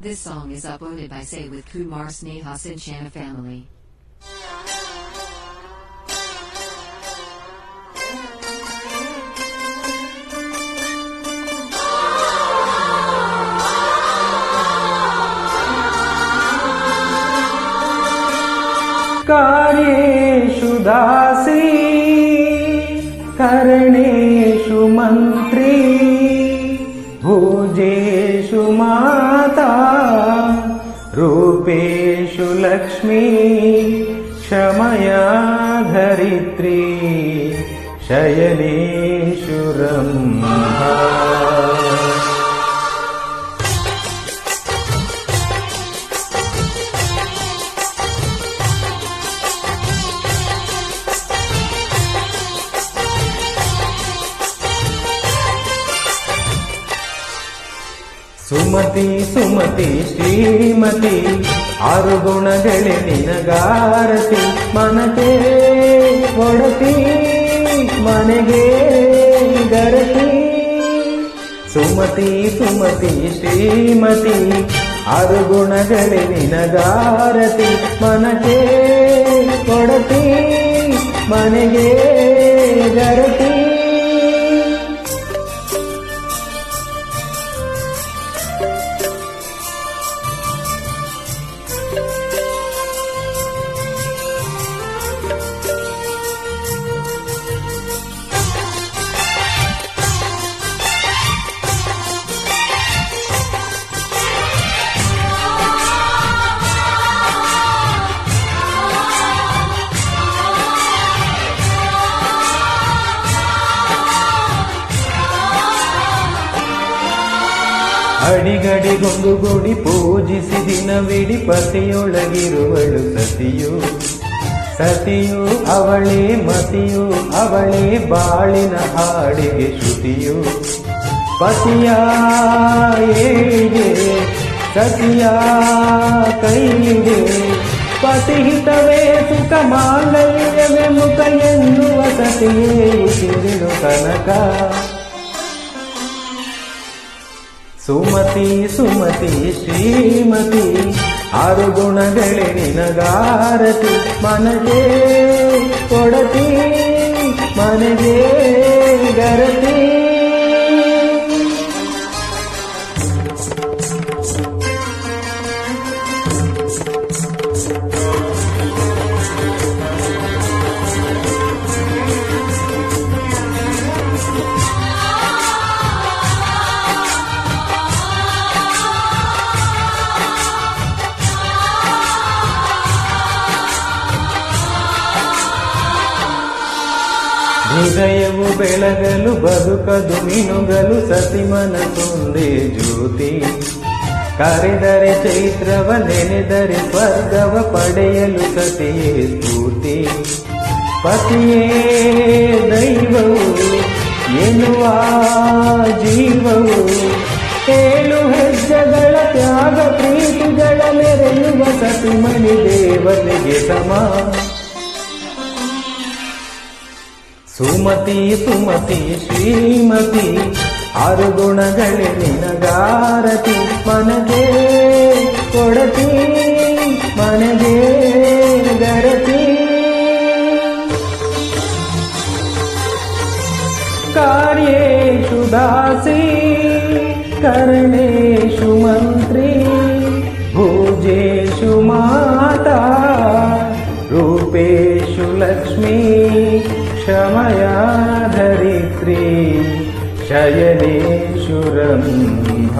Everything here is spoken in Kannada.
This song is uploaded by Say with Kumar Sneha Sinchana family. कार्येषु दासी करणेषु लक्ष्मी क्षमया धरित्री शयनेषु रम्भा ಸುಮತಿ ಸುಮತಿ, ಶ್ರೀಮತಿ, ಆರು ಗುಣಗಳೇ ನಿನಗಾರತಿ. ಮನಕೆ ಒಡತಿ, ಮನೆಗೆ ಗರತಿ. ಸುಮತಿ ಸುಮತಿ, ಶ್ರೀಮತಿ, ಆರು ಗುಣಗಳೇ ನಿನಗಾರತಿ. ಮನಕೆ ಒಡತಿ, ಮನೆಗೆ ಗರತಿ. ಅಡಿಗಡಿಗೊಂದು ಗುಡಿ ಪೂಜಿಸಿ ದಿನವಿಡಿ ಪತಿಯೊಳಗಿರುವಳು ಸತಿಯು. ಸತಿಯು ಅವಳೇ ಮತಿಯು, ಅವಳೇ ಬಾಳಿನ ಹಾಡಿಗೆ ಶ್ರುತಿಯು. ಪತಿಯ ಏಳಿಗೆ, ಸತಿಯ ಕೈಗೆ ಪತಿಹಿತವೇ ಸುಖ ಮಾಂಗಲ್ಯವೇ ಮುಖ ಎನ್ನುವ ಸತಿಯೇ ಕನಕ. ಸುಮತಿ ಸುಮತಿ ಶ್ರೀಮತಿ ಆರು ಗುಣಗಳೇ ನಿನಗಾರತಿ. ಮನಗೆ ಕೊಡತಿ ಮನಗೆ ಗರತಿ. ಹೃದಯವು ಬೆಳಗಲು ಬದುಕದು ಮಿನುಗಲು ಸತಿಮನ ಮನಸೊಂದೇ ಜ್ಯೋತಿ. ಕರೆದರೆ ಚೈತ್ರವ ನೆನೆದರೆ ಸ್ವರ್ಗವ ಪಡೆಯಲು ಸತಿಯೇ ಸ್ಫೂರ್ತಿ ಪತಿಯೇ ದೈವವು ಎನ್ನುವ ಜೀವವು ಏಳು ಹೆಜ್ಜೆಗಳ ತ್ಯಾಗ ಪ್ರೀತಿಗಳ ಮೆರೆಯುವ ಸತಿ ದೇವತೆಗೆ ಸಮ. ಸುಮತಿ ಸುಮತಿ ಶ್ರೀಮತಿ ಆರು ಗುಣಗಳೇ ನಿನಗಾರತಿ ಮನಗೆ ಕೊಡತಿ ಮನಗೆ ಗರತಿ. ಕಾರ್ಯೇಶು ದಾಸಿ ಕರ್ಣೇಶು ಮಂತ್ರಿ. जयने क्षुरन्निः